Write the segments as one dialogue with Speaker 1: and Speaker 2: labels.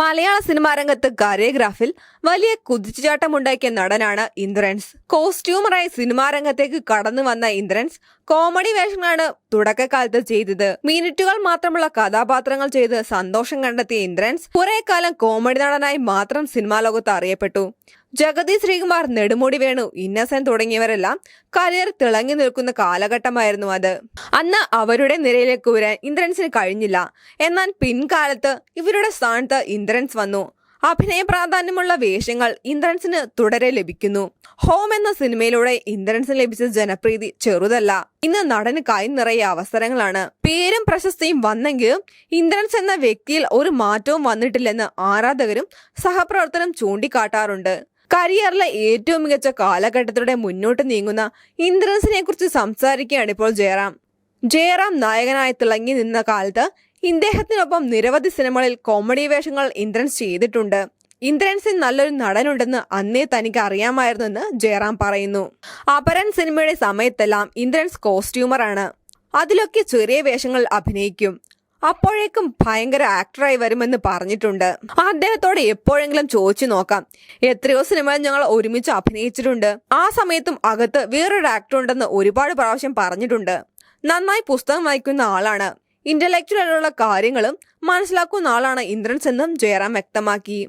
Speaker 1: മലയാള cinema രംഗത്ത് കരയോഗ്രാഫിൽ വലിയ കുതിച്ചുചാട്ടമുണ്ടാക്കിയ നടനാണ് ഇന്ദ്രൻസ്. കോസ്റ്റ്യൂമറായി സിനിമാ രംഗത്തേക്ക് കടന്നു വന്ന ഇന്ദ്രൻസ് കോമഡി വേഷങ്ങളാണ് തുടക്കകാലത്ത് ചെയ്തത്. മിനിറ്റുകൾ മാത്രമുള്ള കഥാപാത്രങ്ങൾ ചെയ്ത് സന്തോഷം കണ്ടെത്തിയ ഇന്ദ്രൻസ് കുറെ കാലം കോമഡി നടനായി മാത്രം സിനിമാ ലോകത്ത് അറിയപ്പെട്ടു. ജഗതി ശ്രീകുമാർ നെടുമുടി വേണു ഇന്നസെൻ തുടങ്ങിയവരെല്ലാം കരിയർ തിളങ്ങി നിൽക്കുന്ന കാലഘട്ടമായിരുന്നു അത്. അന്ന് അവരുടെ നിരയിലേക്ക് വരാൻ ഇന്ദ്രൻസിന് കഴിഞ്ഞില്ല. എന്നാൽ പിൻകാലത്ത് ഇവരുടെ സ്ഥാനത്ത് ഇന്ദ്രൻസ് വന്നു. അഭിനയ പ്രാധാന്യമുള്ള വേഷങ്ങൾ ഇന്ദ്രൻസിന് തുടരെ ലഭിക്കുന്നു. ഹോം എന്ന സിനിമയിലൂടെ ഇന്ദ്രൻസിന് ലഭിച്ച ജനപ്രീതി ചെറുതല്ല. ഇന്ന് നടന് കൈ നിറയെ അവസരങ്ങളാണ്. പേരും പ്രശസ്തിയും വന്നെങ്കിലും ഇന്ദ്രൻസ് എന്ന വ്യക്തിയിൽ ഒരു മാറ്റവും വന്നിട്ടില്ലെന്ന് ആരാധകരും സഹപ്രവർത്തനം ചൂണ്ടിക്കാട്ടാറുണ്ട്. കരിയറിലെ ഏറ്റവും മികച്ച കാലഘട്ടത്തിലൂടെ മുന്നോട്ട് നീങ്ങുന്ന ഇന്ദ്രൻസിനെ കുറിച്ച് സംസാരിക്കുകയാണ് ഇപ്പോൾ ജയറാം. ജയറാം നായകനായി തിളങ്ങി നിന്ന കാലത്ത് ഇദ്ദേഹത്തിനൊപ്പം നിരവധി സിനിമകളിൽ കോമഡി വേഷങ്ങൾ ഇന്ദ്രൻസ് ചെയ്തിട്ടുണ്ട്. ഇന്ദ്രൻസിൽ നല്ലൊരു നടനുണ്ടെന്ന് അന്നേ തനിക്ക് അറിയാമായിരുന്നെന്ന് ജയറാം പറയുന്നു. അപരൻ സിനിമയുടെ സമയത്തെല്ലാം ഇന്ദ്രൻസ് കോസ്റ്റ്യൂമറാണ്. അതിലൊക്കെ ചെറിയ വേഷങ്ങൾ അഭിനയിക്കും. അപ്പോഴേക്കും ഭയങ്കര ആക്ടറായി വരുമെന്ന് പറഞ്ഞിട്ടുണ്ട്. അദ്ദേഹത്തോട് എപ്പോഴെങ്കിലും ചോദിച്ചു നോക്കാം. എത്രയോ സിനിമയിൽ ഞങ്ങൾ ഒരുമിച്ച് അഭിനയിച്ചിട്ടുണ്ട്. ആ സമയത്തും അകത്ത് വേറൊരു ആക്ടർ ഉണ്ടെന്ന് ഒരുപാട് പ്രാവശ്യം പറഞ്ഞിട്ടുണ്ട്. നന്നായി പുസ്തകം വായിക്കുന്ന ആളാണ്. ഇന്റലക്ച്വൽ ആയിട്ടുള്ള കാര്യങ്ങളും മനസ്സിലാക്കുന്ന ആളാണ് ഇന്ദ്രൻസ് എന്നും ജയറാം വ്യക്തമാക്കി.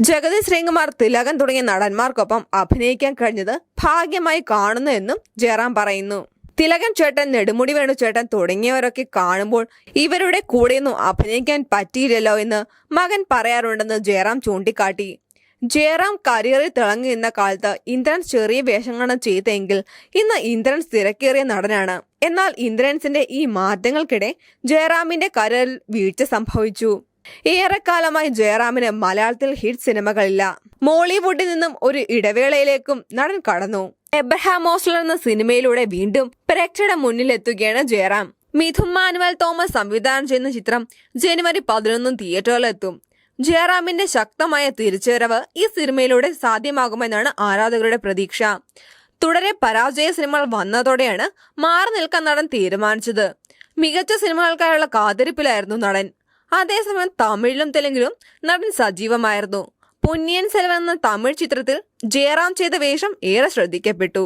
Speaker 1: ജഗതി ശ്രീകുമാർ തിലകൻ തുടങ്ങിയ നടന്മാർക്കൊപ്പം അഭിനയിക്കാൻ കഴിഞ്ഞത് ഭാഗ്യമായി കാണുന്നു എന്നും ജയറാം പറയുന്നു. തിലകൻ ചേട്ടൻ നെടുമുടി വേണു ചേട്ടൻ തുടങ്ങിയവരൊക്കെ കാണുമ്പോൾ ഇവരുടെ കൂടെയൊന്നും അഭിനയിക്കാൻ പറ്റിയില്ലല്ലോ എന്ന് മകൻ പറയാറുണ്ടെന്ന് ജയറാം ചൂണ്ടിക്കാട്ടി. ജയറാം കരിയറിൽ തിളങ്ങി നിന്ന കാലത്ത് ഇന്ദ്രൻ ചെറിയ വേഷങ്ങളാണ് ചെയ്തെങ്കിൽ ഇന്ന് ഇന്ദ്രൻ തിരക്കേറിയ നടനാണ്. എന്നാൽ ഇന്ദ്രൻസിന്റെ ഈ മാറ്റങ്ങൾക്കിടെ ജയറാമിന്റെ കരിയറിൽ വീഴ്ച സംഭവിച്ചു. ഏറെക്കാലമായി ജയറാമിന് മലയാളത്തിൽ ഹിറ്റ് സിനിമകളില്ല. മോളിവുഡിൽ നിന്നും ഒരു ഇടവേളയിലേക്കും നടൻ കടന്നു. എബ്രഹാം മോസ്ലർ എന്ന സിനിമയിലൂടെ വീണ്ടും പ്രേക്ഷകരുടെ മുന്നിലെത്തുകയാണ് ജയറാം. മിഥുൻ മാനുവൽ തോമസ് സംവിധാനം ചെയ്യുന്ന ചിത്രം ജനുവരി പതിനൊന്നും തിയേറ്ററിലെത്തും. ജയറാമിന്റെ ശക്തമായ തിരിച്ചുവരവ് ഈ സിനിമയിലൂടെ സാധ്യമാകുമെന്നാണ് ആരാധകരുടെ പ്രതീക്ഷ. തുടരെ പരാജയ സിനിമകൾ വന്നതോടെയാണ് മാറി നിൽക്കാൻ നടൻ തീരുമാനിച്ചത്. മികച്ച സിനിമകൾക്കായുള്ള കാത്തിരിപ്പിലായിരുന്നു നടൻ. അതേസമയം തമിഴിലും തെലുങ്കിലും നടൻ സജീവമായിരുന്നു. പൊന്നിയൻ സെൽവൻ എന്ന തമിഴ് ചിത്രത്തിൽ ജയറാം ചെയ്ത വേഷം ഏറെ ശ്രദ്ധിക്കപ്പെട്ടു.